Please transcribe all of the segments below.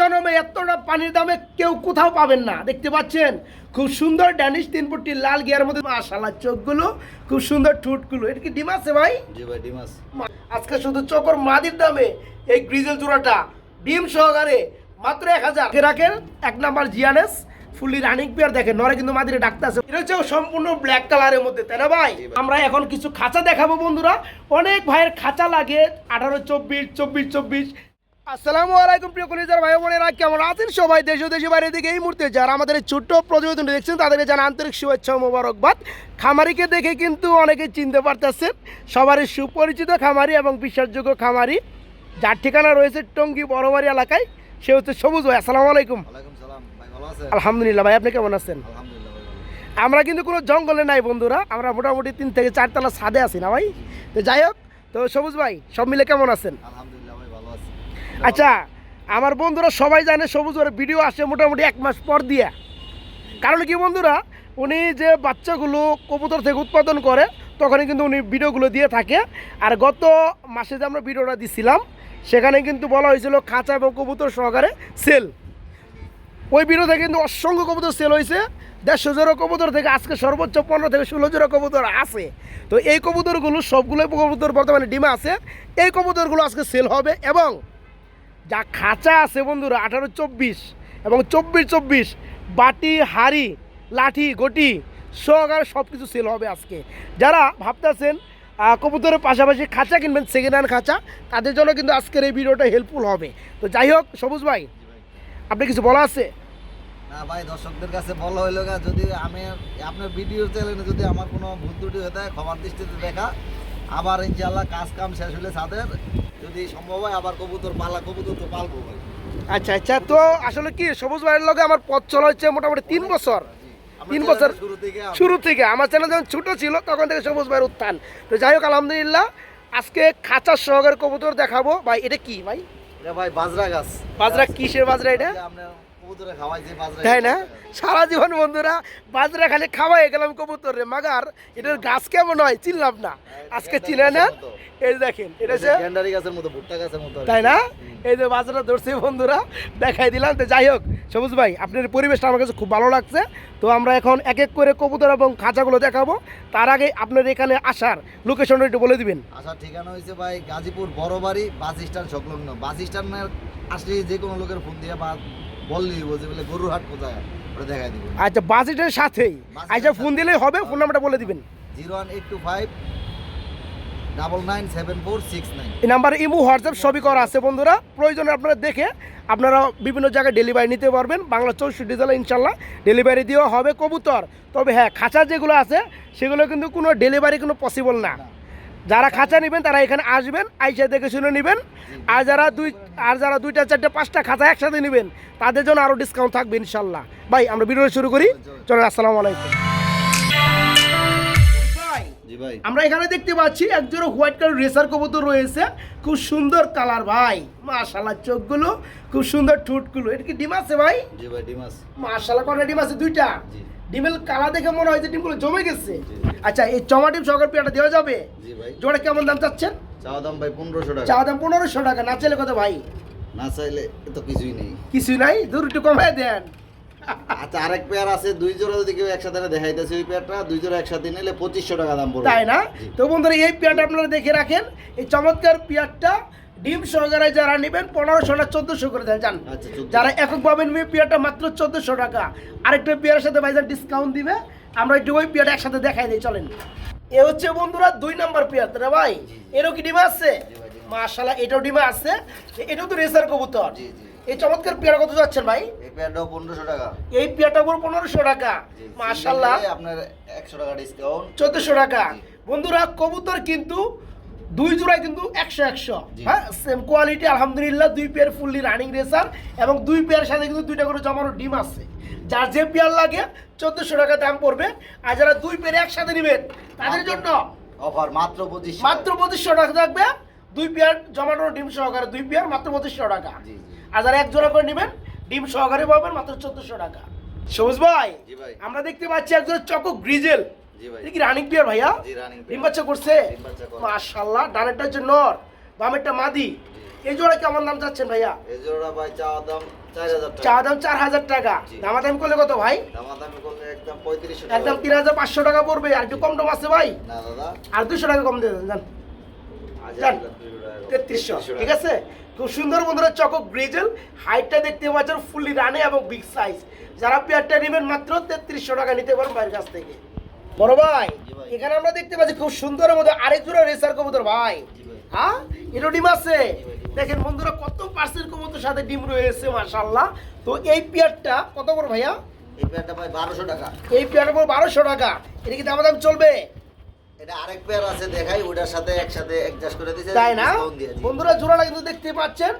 জনমে এতটা পানির দামে কেউ কোথাও পাবেন না। দেখতে পাচ্ছেন? খুব সুন্দর ড্যানিশ তিন ফুটটি লাল গিয়ার মধ্যে মাশাল্লাহ চোখগুলো খুব সুন্দর ঠুটগুলো এটা কি ডিম আছে ভাই? জি ভাই ডিমাস আজকে শুধু চকর মাদির দামে এই গ্রিজেল জোড়াটা ডিম সহকারে মাত্র এক হাজার। রাখেন এক নাম্বার জিয়ানেস ফুলি রানিং পেয়ার দেখেন নরে কিন্তু মাদিরে ডাকতে আছে। এটা হচ্ছে সম্পূর্ণ ব্ল্যাক কালারের মধ্যে তাই না ভাই। আমরা এখন কিছু খাঁচা দেখাবো বন্ধুরা। অনেক ভাইয়ের খাঁচা লাগে আঠারো চব্বিশ চব্বিশ চব্বিশ। আসসালামু আলাইকুম প্রিয় কলিজার ভাই বোনেরা কেমন আছেন সবাই? দেশ দেশে বাইরে দিকে এই মুহূর্তে যারা আমাদের এই ছোট্ট প্রতিবেদনটি দেখছেন তাদেরকে জানা আন্তরিক শুভেচ্ছা ও মোবারকবাদ। খামারিকে দেখে কিন্তু অনেকে চিনতে পারতেছেন সবারই সুপরিচিত খামারি এবং বিশ্বাসযোগ্য খামারি যার ঠিকানা রয়েছে টঙ্গী বড়বাড়ি এলাকায় সে হচ্ছে সবুজ ভাই। আসসালামু আলাইকুম। ভাই আলহামদুলিল্লাহ ভাই আপনি কেমন আছেন? আমরা কিন্তু কোনো জঙ্গলে নাই বন্ধুরা আমরা মোটামুটি তিন থেকে চারতলা ছাদে আছি না ভাই? তো যাই হোক তো সবুজ ভাই সব মিলে কেমন আছেন? আলহামদুলিল্লাহ আচ্ছা আমার বন্ধুরা সবাই জানে সবুজ ওর ভিডিও আসে মোটামুটি এক মাস পর দিয়ে। কারণ কি বন্ধুরা, উনি যে বাচ্চাগুলো কবুতর থেকে উৎপাদন করে, তখনই কিন্তু উনি ভিডিওগুলো দিয়ে থাকে। আর গত মাসে যে আমরা ভিডিওটা দিছিলাম, সেখানে কিন্তু বলা হয়েছিল খাঁচা এবং কবুতর সহকারে সেল ওই ভিডিওতে কিন্তু অসংখ্য কবুতর সেল হয়েছে। দেড়শো জোড়া কবুতর থেকে আজকে সর্বোচ্চ পনেরো থেকে ষোলো জোড়া কবুতর আছে। তো এই কবুতরগুলো সবগুলোই কবুতর বর্তমানে ডিমা আছে। এই কবুতরগুলো আজকে সেল হবে এবং যা খাঁচা আছে বন্ধুরা আঠারো চব্বিশ এবং চব্বিশ চব্বিশ বাটি হাড়ি লাঠি গটি সহকারে সব কিছু সেল হবে আজকে। যারা ভাবতেছেন কবুতরের পাশাপাশি খাঁচা কিনবেন সেকেন্ড হ্যান্ড খাঁচা তাদের জন্য কিন্তু আজকের এই ভিডিওটা হেল্পফুল হবে। তো যাই হোক সবুজ ভাই ভাই। আপনি কিছু বলা আছে? না ভাই দর্শকদের কাছে বলা হইল গা, যদি আমি আপনার ভিডিও চ্যানেলে যদি আমার কোনো ভুল ত্রুটি হয়ে থাকে ক্ষমার দৃষ্টিতে দেখা। আবার ইনশাল্লাহ কাজ কাম শেষ হলে তাদের যদি সম্ভব হয় আবার কবুতর পালা কবুতর তো পালবো ভাই। আচ্ছা আচ্ছা তো আসলে কি সবুজ ভাইয়ের লগে আমার পথ চলা হচ্ছে মোটামুটি তিন বছর। তিন বছর শুরু থেকে শুরু থেকে। আমার চ্যানেল যখন ছোটো ছিল তখন থেকে সবুজ ভাইয়ের উত্থান। তো যাই হোক আলহামদুলিল্লাহ আজকে খাঁচা সহকারে কবুতর দেখাবো। ভাই এটা কি ভাই? এটা ভাই বাজরা গাছ। বাজরা কিসের বাজরা এটা? আপনার বাজরা তাই না? সারা জীবন বন্ধুরা বাজরা খালি খাওয়াই গেলাম কবুতর রে। মাগার এটার গাছ কেমন হয় চিনলাম না। আজকে চিনে না? এই দেখেন এটা হচ্ছে গ্যান্ডারি গাছের মতো ভুট্টা গাছের মতো তাই না? এই যে বাজারটা ধরছে বন্ধুরা দেখাই দিলাম। তো যাই হোক সবুজ ভাই আপনার পরিবেশটা আমার কাছে খুব ভালো লাগছে। তো আমরা এখন এক এক করে কবুতর এবং খাঁচাগুলো দেখাবো। তার আগে আপনার এখানে আসার লোকেশনটা একটু বলে দিবেন। আসার ঠিকানা হয়েছে ভাই গাজীপুর বড় বাড়ি বাস স্ট্যান্ড সংলগ্ন। বাস স্ট্যান্ডের আসলে যে কোনো লোকের ফোন দিয়ে বা বললি বলছে বলে গরুর হাট কোথায়? ওটা দেখাই আচ্ছা বাজেটের সাথেই। আচ্ছা ফোন দিলেই হবে ফোন নাম্বারটা বলে দিবেন। Zero one eight two five double nine seven four six nine. এই নাম্বারে ইমো হোয়াটসঅ্যাপ সবই করা আছে বন্ধুরা। প্রয়োজনে আপনারা দেখে আপনারা বিভিন্ন জায়গায় ডেলিভারি নিতে পারবেন। বাংলা চৌষট্টি জেলা ইনশাল্লাহ ডেলিভারি দেওয়া হবে কবুতর। তবে হ্যাঁ খাঁচা যেগুলো আছে সেগুলো কিন্তু কোনো ডেলিভারি কোনো পসিবল না। যারা খাঁচা নেবেন তারা এখানে আসবেন আইসা দেখে শুনে নেবেন। আর যারা দুই আর যারা দুইটা চারটে পাঁচটা খাঁচা একসাথে নেবেন তাদের জন্য আরও ডিসকাউন্ট থাকবে ইনশাল্লাহ। ভাই আমরা ভিডিও শুরু করি। চলেন আসসালামু আলাইকুম। আমরা এখানে দেখতে পাচ্ছি একজোড়া হোয়াইট কালার রেসার কবুতর রয়েছে। খুব সুন্দর কালার ভাই। মাশাল্লাহ চোখগুলো খুব সুন্দর ঠোঁটগুলো। এটা কি ডিম আছে ভাই? জি ভাই ডিমাস মাশাল্লাহ কটা ডিম আছে? দুইটা? জি। ডিমের কালার দেখে মনে হয় যে ডিমগুলো জমে গেছে। আচ্ছা এই চমা ডিম সহকার পেয়াটা দেওয়া যাবে? জোড়া কেমন দাম চাচ্ছেন? চাওয়া দাম ভাই পনেরোশো টাকা। চা দাম পনেরোশো টাকা না চাইলে কত ভাই? না চাইলে তো কিছুই নেই। কিছুই নাই? দূর একটু কমায় দেন। আচ্ছা আরেক পেয়ার আছে দুই জোড়া যদি কেউ একসাথে দেখাইতেছে ওই পেয়ারটা দুই জোড়া একসাথে নিলে পঁচিশশো টাকা দাম পড়বে। তাই না। তো বন্ধুরা এই পেয়ারটা আপনারা দেখে রাখেন। এই চমৎকার পেয়ারটা ডিম সহকারে যারা নেবেন পনেরোশো না চোদ্দশো করে দেন জান। আচ্ছা যারা একক পাবেন মেয়ে পেয়ারটা মাত্র চোদ্দশো টাকা। আরেকটা পেয়ারের সাথে ভাইজান ডিসকাউন্ট দিবে। আমরা একটু ওই পেয়ারটা একসাথে দেখাই দিই চলেন। এ হচ্ছে বন্ধুরা দুই নাম্বার পেয়ার তারা ভাই? এরও কি ডিমা আছে। মাশাল্লাহ এটাও ডিমা আছে। এটাও তো রেসার কবুতর। এই চমৎকার পেয়ার কত যাচ্ছেন ভাই? এই পেয়ারটাও পনেরোশো টাকা। এই পেয়ারটা পুরো পনেরোশো টাকা। মাশাল্লাহ আপনার একশো টাকা ডিসকাউন্ট চোদ্দশো টাকা। বন্ধুরা কবুতর কিন্তু দুই জোড়ায় কিন্তু একশো একশো। হ্যাঁ সেম কোয়ালিটি আলহামদুলিল্লাহ দুই পেয়ার ফুললি রানিং রেসার এবং দুই পেয়ার সাথে কিন্তু দুইটা করে জমানো ডিম আছে। যার যে পেয়ার লাগে চোদ্দশো টাকা দাম পড়বে। আর যারা দুই পেয়ার একসাথে নেবেন তাদের জন্য অফার মাত্র পঁচিশ মাত্র পঁচিশশো টাকা থাকবে। দুই পেয়ার জমানো ডিম সহকারে দুই পেয়ার মাত্র পঁচিশশো টাকা। আর যারা এক জোড়া করে নেবেন ডিম সহকারে পাবেন মাত্র চোদ্দশো টাকা। সবুজ ভাই ভাই। আমরা দেখতে পাচ্ছি একজন চকো গ্রিজেল। এটা কি রানিং পেয়ার ভাইয়া? জি ডিম বাচ্চা করছে। মাশাল্লাহ ডানেরটা হচ্ছে নর বামেরটা মাদি। এই জোড়া কেমন দাম চাচ্ছেন ভাইয়া? এই জোড়া ভাই চাওয়া দাম চা দাম চার হাজার টাকা। দামাদামি করলে কত ভাই? একদম তিন হাজার পাঁচশো টাকা পড়বে। আর একটু কম টম আছে ভাই? আর দুশো টাকা কম দিয়ে টাকা। তেত্রিশশো ঠিক আছে? খুব সুন্দর বন্ধুরা চকক গ্রেজেল। হাইটটা দেখতে পাচ্ছেন ফুললি রানে এবং বিগ সাইজ। যারা পেয়ারটা নেবেন মাত্র তেত্রিশশো টাকা নিতে পারেন বাইরের কাছ থেকে। বড় ভাই এখানে আমরা দেখতে পাচ্ছি খুব সুন্দরের মধ্যে আরেক জোড়া রেসার কবুতর ভাই। হ্যাঁ? এটা ডিম আছে দেখেন বন্ধুরা কত পার্সেন্ট কবুতর সাথে ডিম রয়েছে মাশাল্লাহ তো এই পেয়ারটা কত বড় ভাইয়া? এই প্যান্টটা ভাই বারোশো টাকা। এই পেয়ারটা বারোশো টাকা। এটা কি দাম চলবে? এটা আরেক পেয়ার আছে দেখাই ওটার সাথে একসাথে অ্যাডজাস্ট করে দিয়েছে তাই না। বন্ধুরা জোড়াটা কিন্তু দেখতে পাচ্ছেন।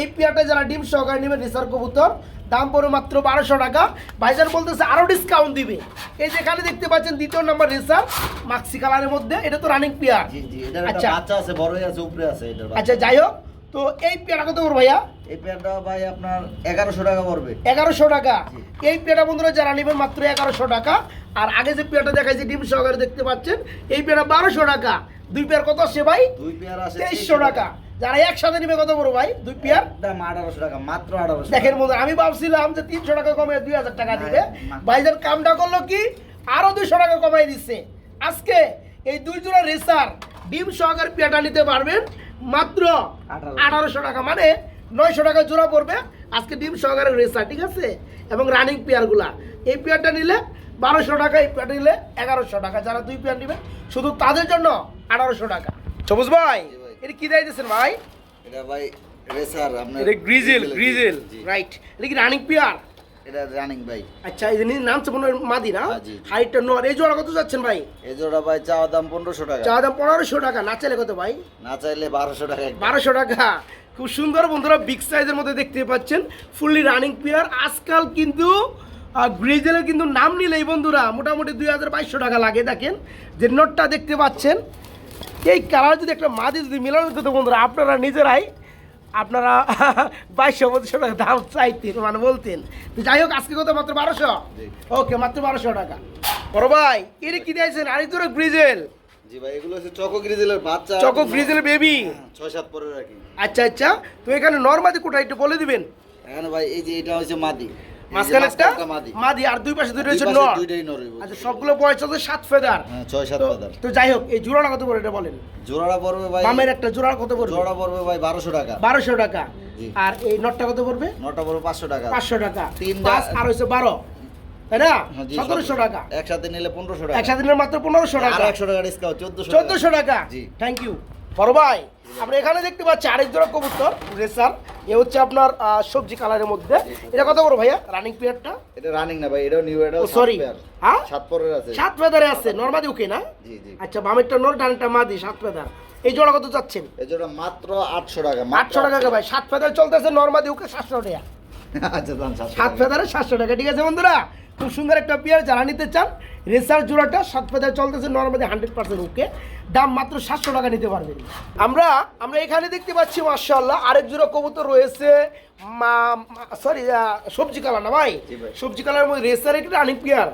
এই পেয়ারটা যারা ডিম সহকারে নেবেন রেসার কবুতর দাম পড়বে মাত্র বারোশো টাকা। ভাইজান বলতেছে আরও ডিসকাউন্ট দিবে। এই যেখানে দেখতে পাচ্ছেন দ্বিতীয় নম্বর রেসার মাক্সি কালারের মধ্যে এটা তো রানিং পেয়ার। আচ্ছা। বাচ্চা আছে বড়ই আছে উপরে আছে আচ্ছা যাই হোক তো এই পেয়ারটা কত করব ভাইয়া? এই পেয়ারটা ভাই আপনার এগারোশো টাকা পড়বে। এগারোশো টাকা। এই পেয়ারটা বন্ধুরা যারা নেবেন মাত্র এগারোশো টাকা। আর আগে যে পেয়ারটা দেখাইছে ডিম সহকারে দেখতে পাচ্ছেন এই পেয়ারটা বারোশো টাকা। দুই পেয়ার কত আসছে ভাই? দুই পেয়ার আছে তেইশশো টাকা। যারা একসাথে নেবে কত বড় ভাই? দুই পেয়ার? দাম আঠারোশো টাকা মাত্র আঠারোশো দেখেন বন্ধু আমি ভাবছিলাম যে তিনশো টাকা কমে দুই হাজার টাকা দিবে। না। ভাইজান কামটা করল কি? আরও দুইশো টাকা কমাই দিচ্ছে। আজকে এই দুই জোড়া রেসার ডিম সহকার পেয়াটা নিতে পারবেন মাত্র আঠারোশো। টাকা মানে নয়শো টাকা জোড়া পড়বে আজকে ডিম সহকারের রেসার ঠিক আছে? এবং রানিং পেয়ারগুলা এই পেয়ারটা নিলে বারোশো টাকা এই পেয়ারটা নিলে এগারোশো টাকা। যারা দুই পেয়ার নেবে শুধু তাদের জন্য আঠারোশো টাকা। সবুজ ভাই। এটা কি দিয়েছেন ভাই? এটা ভাই রেসার আপনার এটা গ্রিজেল গ্রিজেল। রাইট এটা কি রানিং পেয়ার এটা রানিং ভাই। আচ্ছা এই যে নাম হয় মাদি না? হ্যাঁ। হাইটটা নর এই জোড়া কত যাচ্ছেন ভাই? এই জোড়া ভাই চাওয়া দাম পনেরোশো টাকা। চা দাম পনেরোশো টাকা না চাইলে কত ভাই? না চাইলে বারোশো টাকা। বারোশো টাকা। খুব সুন্দর বন্ধুরা বিগ সাইজের মধ্যে দেখতে পাচ্ছেন। ফুললি রানিং পেয়ার আজকাল কিন্তু গ্রিজেলের কিন্তু নাম নিলেই বন্ধুরা মোটামুটি দুই হাজার বাইশশো টাকা লাগে দেখেন। যে নোটটা দেখতে পাচ্ছেন এই কালার যদি একটা মাদি যদি মিলানো যেত বন্ধুরা আপনারা নিজেরাই আপনারা বাইশশো পঁচিশশো টাকা দাম চাইতেন মানে বলতেন। তো যাই হোক আজকে কত? মাত্র বারোশো? ওকে মাত্র বারোশো টাকা। বড় ভাই এটা কি দিয়েছেন? আরেক ধরো গ্রিজেল। জি ভাই এগুলো হচ্ছে চকো গ্রিজেলের বাচ্চা। Choco grizzle baby. ছয় সাত পরে রাখি আচ্ছা আচ্ছা। তো এখানে নর্মাদি কোটা একটু বলে দিবেন। এখানে ভাই এই যে এটা হচ্ছে মাদি। মাঝখানে একটা মাদি। আর দুই পাশে দুটো হচ্ছে নর। আচ্ছা সবগুলো বয়স হচ্ছে সাত ফেদার। হ্যাঁ ছয় সাত পাতার তো যাই হোক এই জোড়াটা কত করে এটা বলেন? জোড়াটা পড়বে ভাই একটা জোড়া কত পড়বে? জোড়া পড়বে ভাই বারোশো টাকা। বারোশো টাকা। আর এই নটটা কত পড়বে? নটা পড়বে পাঁচশো টাকা। পাঁচশো টাকা। তিনটা- পাঁচ আর হচ্ছে বারো। তাই না? হ্যাঁ, সতেরোশো। টাকা। একসাথে নিলে পনেরোশো টাকা। একসাথে নিলে মাত্র পনেরোশো টাকা। একশো টাকা ডিসকাউন্ট চোদ্দশো চোদ্দশো টাকা। জি। থ্যাংক ইউ বড় ভাই আমরা এখানে দেখতে পাচ্ছি আরেক জোড়া কবুতর রেসার। এ হচ্ছে আপনার সবজি কালারের মধ্যে। এটা কত বড় ভাইয়া? রানিং পিরিয়ডটা এটা রানিং না ভাই এটাও নিউ এটা সরি হ্যাঁ? সাত পরের আছে। সাত ফেদারে আছে নর্মাদি ওকে না? জি জি। আচ্ছা বামেরটা নর ডানটা মাদি সাত ফেদার এই জোড়া কত চাচ্ছেন? এই জোড়া মাত্র আটশো টাকা আটশো টাকা ভাই সাত ফেদার চলতেছে নর্মাদি ওকে সাতশো টাকা। আচ্ছা দাম সাতশো সাত টাকা। ফেদারে সাতশো টাকা ঠিক আছে বন্ধুরা? খুব সুন্দর একটা পেয়ার যারা নিতে চান রেসার জোড়াটা সাত ফেদার চলতেছে নর্মাদি হান্ড্রেড পার্সেন্ট ওকে দাম মাত্র সাতশো টাকা নিতে পারবেন। আমরা আমরা এখানে দেখতে পাচ্ছি মার্শাল্লাহ আরেক জোড়া কবুতর রয়েছে। সরি সবজি কালার না ভাই? ভাই। সবজি কালার মধ্যে রেসার একটা রানিং পেয়ার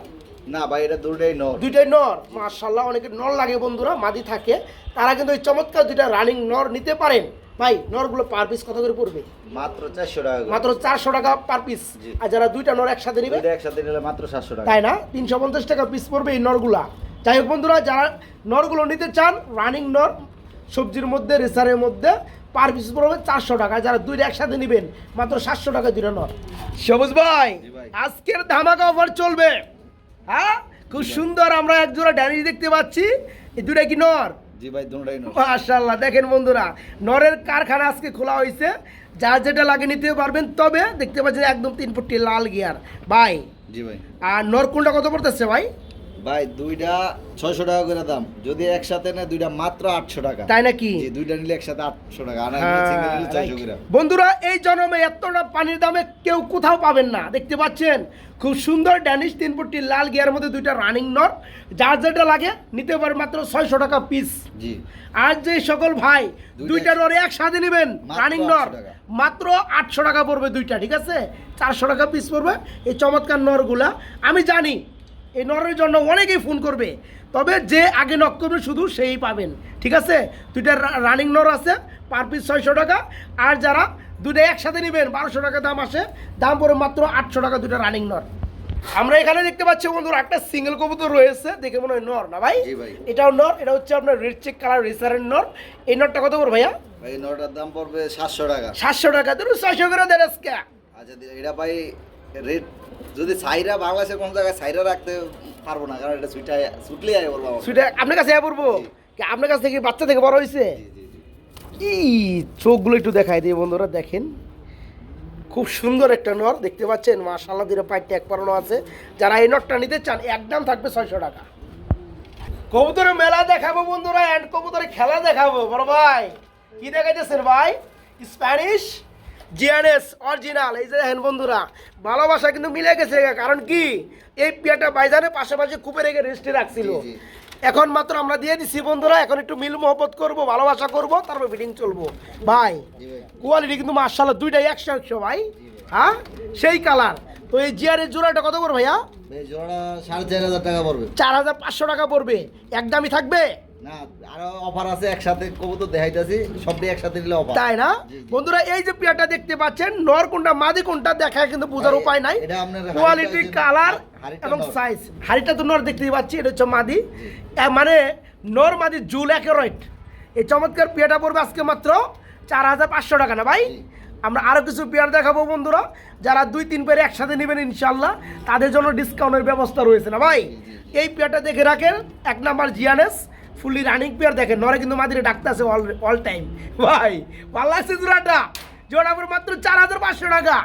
না ভাই এটা দুটোই নর। দুইটাই নর মার্শাল্লাহ অনেকে নর লাগে বন্ধুরা মাদি থাকে। তারা কিন্তু ওই চমৎকার দুইটা রানিং নর নিতে পারেন। ভাই নরগুলো পার পিস কত করে পড়বে? মাত্র চারশো টাকা মাত্র চারশো টাকা পার পিস আর যারা দুইটা নর একসাথে নিবে? দুইটা একসাথে নিলে মাত্র সাতশো টাকা। তাই না? তিনশো পঞ্চাশ টাকা পিস পড়বে এই নরগুলা। যাই হোক বন্ধুরা যারা নরগুলো নিতে চান রানিং নর সবজির মধ্যে রেসারের মধ্যে পার পিস পড়বে চারশো টাকা। যারা দুইটা একসাথে নেবেন মাত্র সাতশো টাকা দুইটা নর। সবুজ ভাই। আজকের ধামাকা অফার চলবে। হ্যাঁ? খুব সুন্দর আমরা এক জোড়া ড্যানি দেখতে পাচ্ছি। এই দুইটা কি নর? জি ভাই দুটোই মাশাল্লাহ দেখেন বন্ধুরা নরের কারখানা আজকে খোলা হয়েছে। যার যেটা লাগে নিতে পারবেন তবে দেখতে পাচ্ছেন একদম তিন ফুটটি লাল গিয়ার। ভাই জি ভাই। আর নর কোনটা কত পড়তেছে ভাই? ভাই দুইটা ছয়শো টাকা করে দাম। যদি একসাথে নেয় দুইটা মাত্র আটশো টাকা। তাই নাকি? দুইটা নিলে একসাথে আটশো টাকা। হ্যাঁ, বন্ধুরা এই জন্মে এতটা পানির দামে কেউ কোথাও পাবেন না। দেখতে পাচ্ছেন? খুব সুন্দর ড্যানিশ তিন ফুটটি লাল গিয়ার মধ্যে দুইটা রানিং নর যার যেটা লাগে নিতে পারে মাত্র ছয়শো টাকা পিস জি। আর যে সকল ভাই দুইটা- দুইটা নরে একসাথে নেবেন রানিং নর মাত্র আটশো টাকা পড়বে দুইটা ঠিক আছে? চারশো টাকা পিস পড়বে। এই চমৎকার নরগুলা আমি জানি এই নরের জন্য অনেকেই ফোন করবে। তবে যে আগে নক করবে শুধু সেই পাবেন। ঠিক আছে? দুইটা রানিং নর আছে পার পিস ছয়শো টাকা। আর যারা দুটো একসাথে নেবেন বারোশো টাকা দাম আসে দাম পড়ে মাত্র আটশো টাকা দুটো রানিং নর। আমরা এখানে দেখতে পাচ্ছি বন্ধুরা একটা সিঙ্গেল কবুতর রয়েছে। দেখে মনে হয় নর না ভাই। এটাও নর এটা হচ্ছে আপনার রেড চেক কালার রেসারের নর। এই নরটা কত করে ভাইয়া? এই নরটার দাম পড়বে সাতশো টাকা। সাতশো টাকা। ধরুন ছয়শো করে দেন আজকে। আচ্ছা এটা ভাই রেট যদি সাইরা বাংলাদেশের কোন জায়গায় সাইরা রাখতে পারব না কারণ এটা সুইটা সুটলি আয় বলব। সেটা আপনার কাছে আয়া পড়ব? কি আপনার কাছ থেকে বাচ্চা থেকে বড় হয়েছে? এই চোখগুলো একটু দেখাই দিই বন্ধুরা দেখেন। খুব সুন্দর একটা নর দেখতে পাচ্ছেন মাশাল্লাহ দিলে পায়ে ট্যাগ পরানো আছে। যারা এই নটটা নিতে চান একদম থাকবে ছয়শো টাকা। কবুতরের মেলা দেখাবো বন্ধুরা অ্যান্ড কবুতরের খেলা দেখাবো বড় ভাই। কি দেখাইতেছেন ভাই? স্প্যানিশ জিয়ানেস অরিজিনাল এই যে দেখেন বন্ধুরা ভালোবাসা কিন্তু মিলে গেছে কারণ কি? এই পিয়াটা বাইজানে পাশাপাশি কুপে রেখে রেস্টে রাখছিল। এখন মাত্র আমরা দিয়ে দিচ্ছি বন্ধুরা এখন একটু মিল মোহব্বত করব ভালোবাসা করব তারপর ফিটিং চলবো। ভাই কোয়ালিটি কিন্তু মার্শাল্লাহ দুইটাই একশো একশো ভাই। হ্যাঁ? সেই কালার তো এই জিয়ারের জোড়াটা কত করে ভাইয়া? ভাই জোড়া সাড়ে চার হাজার টাকা পড়বে। চার হাজার পাঁচশো টাকা পড়বে। একদমই থাকবে? না আরও অফার আছে একসাথে কবুতর দেখাইতেছি সবটি একসাথে নিলে অফার তাই না? জি, জি। বন্ধুরা এই যে পেয়ারটা দেখতে পাচ্ছেন নর কোনটা মাদি কোনটা দেখা কিন্তু বোঝার উপায় নাই। কোয়ালিটি কালার এবং সাইজ হাড়িটা তো নর দেখতেই পাচ্ছি এটা হচ্ছে মাদি। মানে নর মাদি জুল একেরয়েট এই চমৎকার পেয়ারটা পড়বে আজকে মাত্র চার হাজার পাঁচশো টাকা না ভাই? আমরা আরও কিছু পেয়ার দেখাবো বন্ধুরা যারা দুই তিন পেয়ার একসাথে নেবেন ইনশাল্লাহ তাদের জন্য ডিসকাউন্টের ব্যবস্থা রয়েছে না ভাই? এই পেয়ারটা দেখে রাখেন এক নাম্বার জিয়ানেস ফুললি রানিং পেয়ার দেখেন নরে কিন্তু মাদিরে ডাকতে আছে অল অল টাইম ভাই ভালো লাগছে জোড়াটা। জোড়া মাত্র চার হাজার পাঁচশো টাকা।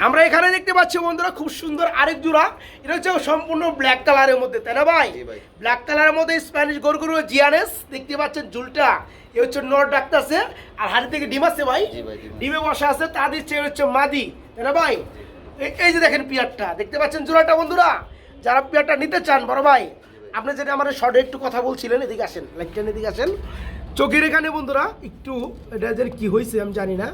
আমরা এখানে দেখতে পাচ্ছি বন্ধুরা খুব সুন্দর আরেক জোড়া। এটা হচ্ছে সম্পূর্ণ ব্ল্যাক কালারের মধ্যে তাই না ভাই? ব্ল্যাক কালারের মধ্যে স্প্যানিশ গরগুরু জিয়ানেস দেখতে পাচ্ছেন জুলটা এ হচ্ছে নর ডাকতেছে আর হাড়ি থেকে ডিম আছে ভাই। ডিম। বসা আছে তা দিচ্ছে হচ্ছে মাদি তাই না ভাই? এই- এই যে দেখেন পিয়ারটা দেখতে পাচ্ছেন জোড়াটা বন্ধুরা? যারা পিয়ারটা নিতে চান বড় ভাই আপনি যেটা আমার শর্টে একটু কথা বলছিলেন এদিকে আসেন লাইকটা এদিকে আসেন। চোখের এখানে বন্ধুরা একটু এটা যে কি হয়েছে আমি জানি না।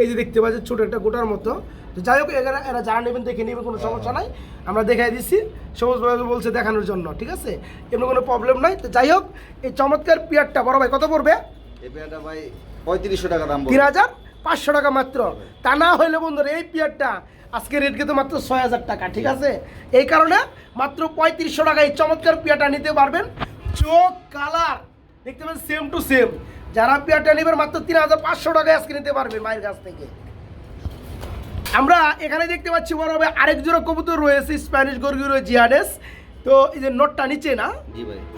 এই যে দেখতে পাচ্ছেন ছোট একটা গোটার মতো। তো যাই হোক এরা এরা যারা নেবেন দেখে নেবেন কোনো সমস্যা নাই। আমরা দেখাই দিচ্ছি সবুজ বলছে দেখানোর জন্য ঠিক আছে? এমনি কোনো প্রবলেম নাই। তো যাই হোক এই চমৎকার পিয়ারটা বড় ভাই কত পড়বে? এই পেয়ারটা ভাই পঁয়ত্রিশশো টাকা দাম তিন হাজার? পাঁচশো টাকা মাত্র। তা না হইলে বন্ধুরা, এই পিয়ারটা আজকে রেট কিন্তু মাত্র ছয় হাজার টাকা, ঠিক আছে? এই কারণে মাত্র পঁয়ত্রিশশো টাকা এই চমৎকার পিয়ারটা নিতে পারবেন। চোখ কালার দেখতে পাবেন সেম টু সেম যারা পিয়ারটা নেবেন মাত্র তিন হাজার পাঁচশো টাকায় আজকে নিতে পারবেন মায়ের কাছ থেকে। আমরা এখানে দেখতে পাচ্ছি বড় ভাই আরেক জোড়া কবুতর রয়েছে স্প্যানিশ গরগুর জিয়াডেস তো এই যে নোটটা নিচে না?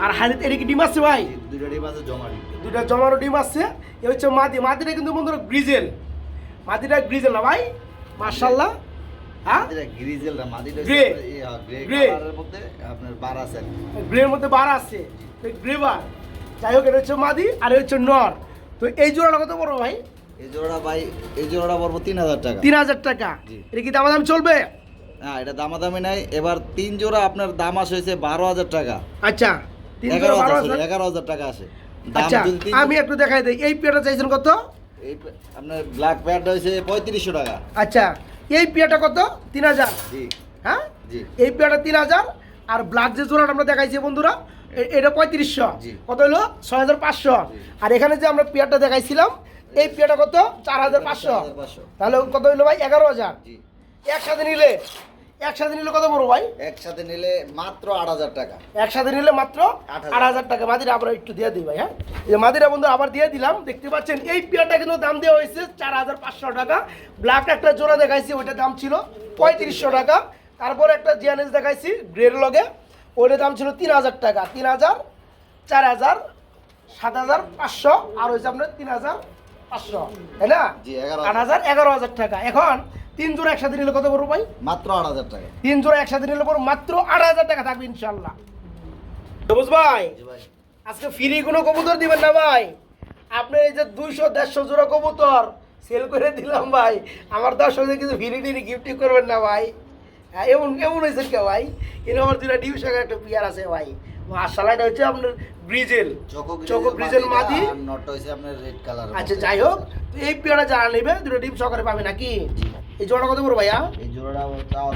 আর হাড়িতে এদিকে ডিম আছে ভাই? দুইটা ডিম আছে জমা দুটা জমানো ডিম আছে। এ হচ্ছে মাদি। মাদিটা কিন্তু বন্ধুরা গ্রিজেল। মাদিটা গ্রিজেল না ভাই? মার্শাল্লাহ হ্যাঁ? গ্রিজেল না মাদিটা. গ্রে. কালারের মধ্যে আপনার বার আছে। গ্রের মধ্যে বার আছে। গ্রেবার যাই হোক এটা হচ্ছে মাদি আর হচ্ছে নর। তো এই জোড়াটা কত বড় ভাই? এই জোড়া ভাই এই জোড়া পড়ব তিন হাজার টাকা। তিন হাজার টাকা। এটা কি দাম চলবে? হ্যাঁ এটা দামাদামি নাই। এবার তিন জোড়া আপনার দাম আসে হয়েছে বারো হাজার টাকা। আচ্ছা এগারো হাজার এগারো হাজার টাকা আসে। আচ্ছা আমি একটু দেখাই দিই। এই পেয়ারটা চাইছেন কত? এই আপনার ব্ল্যাক প্যাডটা হয়েছে পঁয়ত্রিশশো টাকা। আচ্ছা এই পেয়ারটা কত? তিন হাজার? জি। হ্যাঁ? জি। এই পেয়ারটা তিন হাজার আর ব্ল্যাক যে জোড়াটা আমরা দেখাইছি বন্ধুরা এটা পঁয়ত্রিশশো। কত হলো? ছয় হাজার পাঁচশো আর এখানে যে আমরা পেয়ারটা দেখাইছিলাম এই পেয়ারটা কত? চার হাজার পাঁচশো। 4500 তাহলে কত হলো ভাই? এগারো হাজার। একসাথে নিলে একসাথে নিলে কত বড় ভাই? একসাথে নিলে মাত্র আট হাজার টাকা। একসাথে নিলে মাত্র আট হাজার। টাকা। মাদিরা আমরা একটু দিয়ে দিই ভাই হ্যাঁ? এই যে মাদিরা বন্ধু আবার দিয়ে দিলাম। দেখতে পাচ্ছেন এই পেয়ারটা কিন্তু দাম দেওয়া হয়েছে চার হাজার পাঁচশো টাকা। ব্ল্যাক একটা জোড়া দেখাইছি ওইটার দাম ছিল পঁয়ত্রিশশো টাকা। তারপর একটা জিয়ানেস দেখাইছি গ্রেড লগে ওইটার দাম ছিল তিন হাজার টাকা। তিন হাজার চার হাজার সাত হাজার পাঁচশো। আর হয়েছে আপনার তিন হাজার পাঁচশো তাই না? জি, 11,000 আট হাজার এগারো হাজার টাকা। এখন তিন জোড়া একসাথে নিলে কত বড় ভাই? মাত্র আট হাজার টাকা। তিন জোড়া একসাথে নিলে পর মাত্র আট হাজার টাকা থাকবে ইনশাল্লাহ সবুজ ভাই আজকে ফ্রি কোনো কবুতর দিবেন না ভাই? আপনি এই যে দুইশো দেড়শো জোড়া কবুতর সেল করে দিলাম ভাই। আমার দর্শকদের কিছু ফ্রি টিরি গিফট করবেন না ভাই। হ্যাঁ এমন এমন হয়েছে কে ভাই। এর আমার দুটা ডিউ শাখা একটা পিয়ার আছে ভাই। মাসালাটা হচ্ছে আপনার ব্রিজেল চকো ব্রিজেল মাদি নটটা হয়েছে আপনার রেড কালার আচ্ছা যাই হোক এই পেয়ারা যারা নেবে দুটো ডিম সহকারে পাবে নাকি? এই জোড়া কত করব ভাইয়া? এই জোড়াটা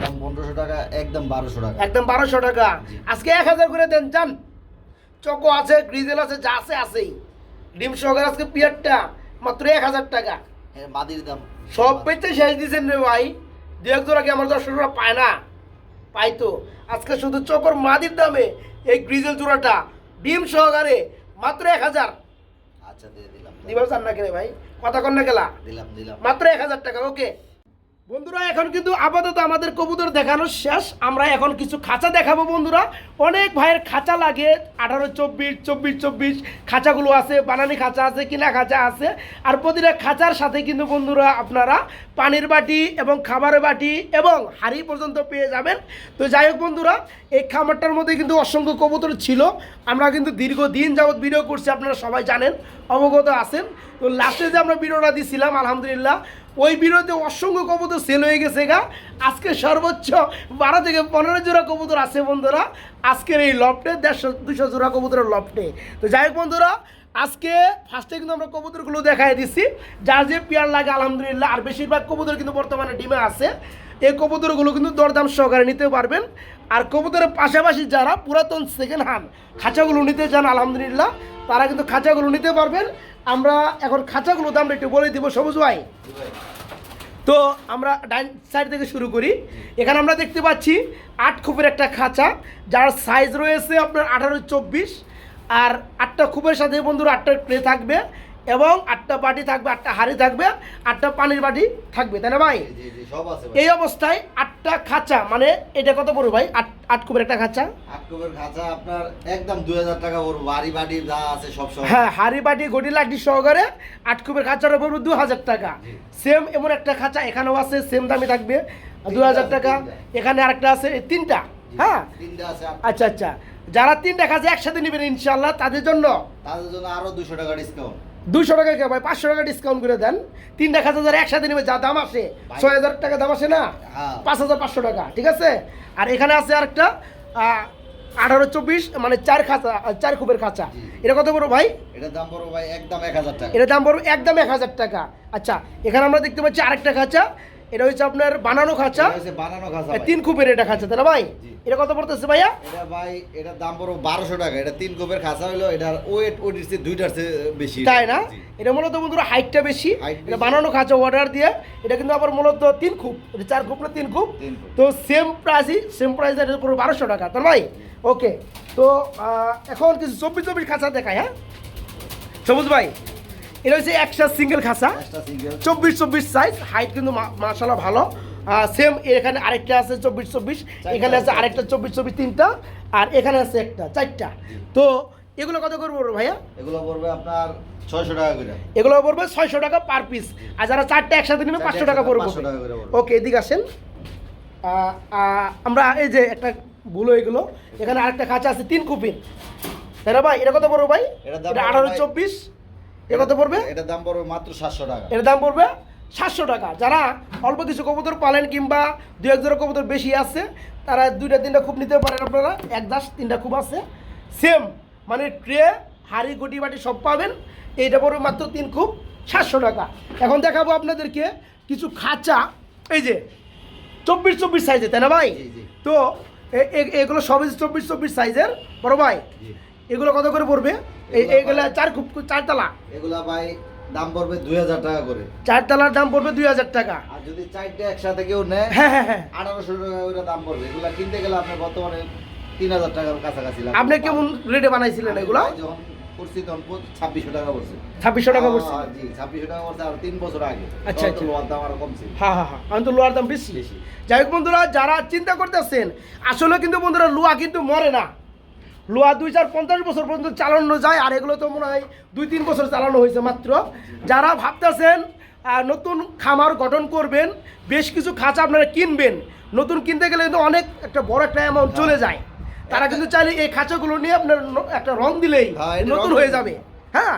দাম পনেরোশো টাকা একদম বারোশো টাকা। একদম বারোশো টাকা। আজকে এক হাজার করে দেন যান চকো আছে গ্রিজেল আছে যা আছে আছেই। ডিম সহকারে আজকে পিয়ারটা মাত্র এক হাজার টাকা। মাদির দাম। সব পেতে শেষ দিয়েছেন রে ভাই। দু এক জোড়া কি আমার দর্শকরা পায় না? পাই তো। আজকে শুধু চকর মাদির দামে এই গ্রিজেল জোড়াটা। ডিম সহকারে মাত্র এক হাজার। আচ্ছা দিয়ে দিলাম। দিবার চান না কেন ভাই? কথা কন না গেলা দিলাম দিলাম। মাত্র এক হাজার টাকা ওকে। বন্ধুরা, এখন কিন্তু আপাতত আমাদের কবুতর দেখানো শেষ। আমরা এখন কিছু খাঁচা দেখাবো বন্ধুরা। অনেক ভাইয়ের খাঁচা লাগে, আঠারো, চব্বিশ চব্বিশ চব্বিশ খাঁচাগুলো আছে, বানানি খাঁচা আছে, কিনা খাঁচা আছে। আর প্রতিটা খাঁচার সাথে কিন্তু বন্ধুরা আপনারা পানির বাটি এবং খাবারের বাটি এবং হাড়ি পর্যন্ত পেয়ে যাবেন। তো যাই হোক বন্ধুরা, এই খামারটার মধ্যে কিন্তু অসংখ্য কবুতর ছিল। আমরা কিন্তু দীর্ঘদিন যাবৎ ভিডিও করছি, আপনারা সবাই জানেন, অবগত আছেন। তো লাস্টে যে আমরা ভিডিওটা দিছিলাম, আলহামদুলিল্লাহ ওই বিরোধে অসংখ্য কবুতর সেল হয়ে গেছে গা। আজকে সর্বোচ্চ বারো থেকে পনেরো জোড়া কবুতর আছে বন্ধুরা। আজকের এই লফটে দেড়শো, দুশো জোড়া কবুতরের লফটে। তো যাই হোক বন্ধুরা, আজকে ফার্স্টে কিন্তু আমরা কবুতরগুলো দেখাই দিচ্ছি যার যে পেয়ার লাগে, আলহামদুলিল্লাহ। আর বেশিরভাগ কবুতর কিন্তু বর্তমানে ডিমে আছে। এই কবুতরগুলো কিন্তু দরদাম সহকারে নিতে পারবেন। আর কবুতরের পাশাপাশি যারা পুরাতন সেকেন্ড হ্যান্ড খাঁচাগুলো নিতে চান, আলহামদুলিল্লাহ, তারা কিন্তু খাঁচাগুলো নিতে পারবেন। আমরা এখন খাঁচাগুলো দামটা একটু বলে দিব সবুজ ভাই। তো আমরা ডাইন সাইড থেকে শুরু করি। এখানে আমরা দেখতে পাচ্ছি আট খুপের একটা খাঁচা, যার সাইজ রয়েছে আপনার আঠারো চব্বিশ। আর আটটা খুপের সাথে বন্ধুরা আটটা প্লে থাকবে। এবং আটটা বাটি থাকবে আটটা হাঁড়ি থাকবে আটটা পানির বাটি থাকবে তাই না ভাই? এই অবস্থায় আটটা খাঁচা মানে এটা কত পড়বে ভাই? আট আট খুপের একটা খাঁচা? আটকবের খাঁচা আপনার একদম দুই হাজার টাকা যা আছে সব হ্যাঁ হাড়ি বাটি গটি সহকারে আট পড়বে দু হাজার টাকা সেম এমন একটা খাঁচা এখানেও আছে সেম দামে থাকবে দু হাজার টাকা। এখানে আরেকটা আছে তিনটা হ্যাঁ? আট- আচ্ছা আচ্ছা। যারা তিনটা খাঁচা একসাথে নেবেন ইনশাল্লাহ তাদের জন্য তাদের জন্য আরও দুশো টাকা ডিসকাউন্ট দুশো টাকা কেউ ভাই পাঁচশো টাকা ডিসকাউন্ট করে দেন। তিনটা খাঁচা যারা একসাথে নেবে যা দাম আসে। ছয় হাজার টাকা দাম আসে না? হ্যাঁ। পাঁচ হাজার পাঁচশো টাকা ঠিক আছে? আর এখানে আছে আরেকটা আঠারো চব্বিশ মানে চার খাঁচা চার খুবের খাঁচা। এটা কত বড় ভাই? এটা দাম বড় ভাই একদম এক হাজার টাকা। এটা দাম বড় একদম এক হাজার টাকা। আচ্ছা এখানে আমরা দেখতে পাচ্ছি আরেকটা খাঁচা। এটা হচ্ছে আপনার বানানো খাঁচা। এটা বানানো খাঁচা। তিন কুপের এটা খাঁচা না ভাই এটা কত পড়তেছে ভাইয়া? এটা ভাই এটার দাম পড়ো বারোশো টাকা। এটা তিন কোপের খাঁচা হলো এটার ওয়েট ওইটির চেয়ে দুইটার চেয়ে বেশি। তাই না। এটা মূলত বন্ধুরা হাইটটা বেশি। এটা বানানো খাঁচা অর্ডার দিয়ে এটা কিন্তু আবার মূলত তিন খুব এটা চার খুব না তিন খুব তো সেম প্রাইসই সেম প্রাইসের উপর বারোশো টাকা তাই ভাই ওকে তো এখন কিছু চব্বিশ চব্বিশ খাঁচা দেখায় হ্যাঁ? সবুজ ভাই এটা হচ্ছে একটা সিঙ্গেল খাঁচা। চব্বিশ চব্বিশ সাইজ হাইট কিন্তু মার্শাল্লাহ ভালো। সেম এখানে আরেকটা আছে চব্বিশ চব্বিশ এখানে আছে আরেকটা চব্বিশ চব্বিশ তিনটা আর এখানে আছে একটা চারটা। তো এগুলো কত করব ভাইয়া? এগুলো পড়বে আপনার ছয়শো টাকা করে। এগুলো পড়বে ছয়শো টাকা পার পিস আর যারা চারটা একসাথে নেবে পাঁচশো টাকা পড়বে। 500 টাকা করে ওকে এদিকে আসেন। আমরা এই যে একটা ভুলো এগুলো এখানে আরেকটা খাঁচা আছে তিন কুপির তাই না ভাই এটা কত পড়বে ভাই? এটা আঠারো চব্বিশ। এটা কত পড়বে? এটার দাম পড়বে মাত্র সাতশো টাকা। এর দাম পড়বে সাতশো টাকা। যারা অল্প কিছু কবুতর পালেন কিংবা দু এক জোড়া কবুতর বেশি আছে তারা দুইটা তিনটা খুব নিতে পারেন আপনারা। এক দাস তিনটা খুব আছে। সেম মানে ট্রে হাড়ি গুটি বাটি সব পাবেন। এইটা পড়বে মাত্র তিন খুব সাতশো টাকা। এখন দেখাবো আপনাদেরকে কিছু খাঁচা। এই যে চব্বিশ চব্বিশ সাইজে তাই না ভাই। তো এগুলো সবই চব্বিশ চব্বিশ সাইজের বড় ভাই। এগুলো কত করে পড়বে? এইগুলো চার খুব চারতলা এগুলা ভাই দাম পড়বে দুই হাজার টাকা করে। চারতলার দাম পড়বে দুই হাজার টাকা। আর যদি চারটে একসাথে কেউ নেয় হ্যাঁ হ্যাঁ হ্যাঁ। আঠারোশো টাকা দাম পড়বে। এগুলা কিনতে গেলে আপনার বর্তমানে তিন হাজার টাকার কাছাকাছি আপনি কেমন রেটে বানাইছিলেন আমি এগুলো? যখন করছি তখন ছাব্বিশশো টাকা পড়ছে। ছাব্বিশশো টাকা পড়ছে? জি ছাব্বিশশো টাকা পড়ছে আর তিন বছর আগে। আচ্ছা, তো আচ্ছা। দাম আরও হ্যাঁ হ্যাঁ হ্যাঁ। আমি তো লোহার দাম বেশি। বেশি। যাই হোক বন্ধুরা যারা চিন্তা করতেছেন আসলে কিন্তু বন্ধুরা লোহা কিন্তু মরে না। লোহা দুই চার পঞ্চাশ বছর পর্যন্ত চালানো যায় আর এগুলো তো মনে হয় দুই তিন বছর চালানো হয়েছে মাত্র। যারা ভাবতেছেন নতুন খামার গঠন করবেন বেশ কিছু খাঁচা আপনারা কিনবেন নতুন কিনতে গেলে কিন্তু অনেক একটা বড় একটা অ্যামাউন্ট চলে যায়। তারা কিন্তু চাইলে এই খাঁচাগুলো নিয়ে আপনার একটা রং দিলেই হ্যাঁ, নতুন হয়ে যাবে। হ্যাঁ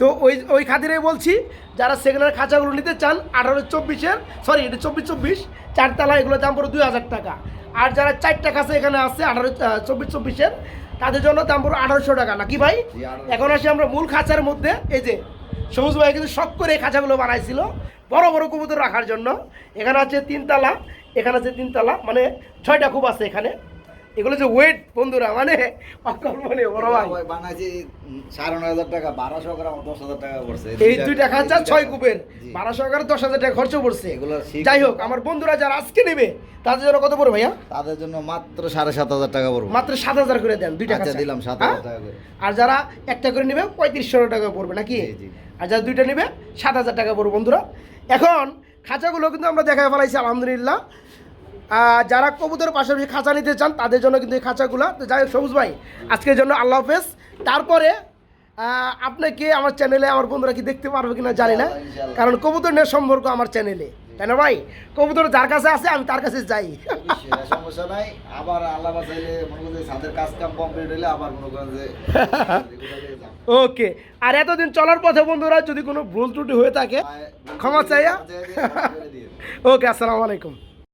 তো ওই ওই খাতিরে বলছি যারা সেকেন্ডের খাঁচাগুলো নিতে চান আঠারো চব্বিশের সরি এটা চব্বিশ চব্বিশ চারতলা এগুলোর দাম পড়ে দুই হাজার টাকা। আর যারা চারটা খাঁচা এখানে আছে আঠারো চব্বিশ চব্বিশের তাদের জন্য দাম পড়বে আঠারোশো টাকা। নাকি ভাই? এখন আসি আমরা মূল খাঁচার মধ্যে। এই যে সবুজ ভাই কিন্তু শখ করে এই খাঁচাগুলো বানাইছিল। বড় বড় কবুতর রাখার জন্য। এখানে আছে তিনতলা এখানে আছে তিনতলা মানে ছয়টা খুব আছে এখানে। এগুলো যে ওয়েট বন্ধুরা মানে অকল্পনীয় বড় ভাই। বানাইছি সাড়ে নয় হাজার টাকা বারোশো গ্রাম দশ হাজার টাকা পড়ছে। এই দুইটা খাঁচা ছয় কুপের। বারোশো এগারো দশ হাজার টাকা খরচ পড়ছে। এগুলো যাই হোক আমার বন্ধুরা যারা আজকে নেবে তাদের জন্য কত পড়বে ভাইয়া? তাদের জন্য মাত্র সাড়ে সাত হাজার টাকা পড়বে। মাত্র সাত হাজার করে দেন দুইটা আচ্ছা খাঁচা। দিলাম সাত হ্যাঁ? হাজার টাকা করে। আর যারা একটা করে নেবে পঁয়ত্রিশশো টাকা পড়বে নাকি। আর যারা দুইটা নেবে সাত হাজার টাকা পড়বে বন্ধুরা। এখন খাঁচাগুলো কিন্তু আমরা দেখায় ফেলাইছি আলহামদুলিল্লাহ। যারা কবুতরের পাশাপাশি খাঁচা নিতে চান তাদের জন্য কিন্তু এই খাঁচাগুলো। তো যাই হোক সবুজ ভাই আজকের জন্য আল্লাহ হাফেজ। তারপরে আপনাকে আমার চ্যানেলে আমার বন্ধুরা কি দেখতে পারবে কিনা জানি না। কারণ কবুতর নিয়ে সম্পর্ক আমার চ্যানেলে তাই না ভাই? কবুতর যার কাছে আছে আমি তার কাছে যাই। সমস্যা নাই। আবার আল্লাহ বাঁচাইলে যে কাজ কাম কমপ্লিট হলে আবার মনে করেন যে ওকে আর এতদিন চলার পথে বন্ধুরা যদি কোনো ভুল ত্রুটি হয়ে থাকে ক্ষমা চাইয়া। ওকে আসসালামু আলাইকুম।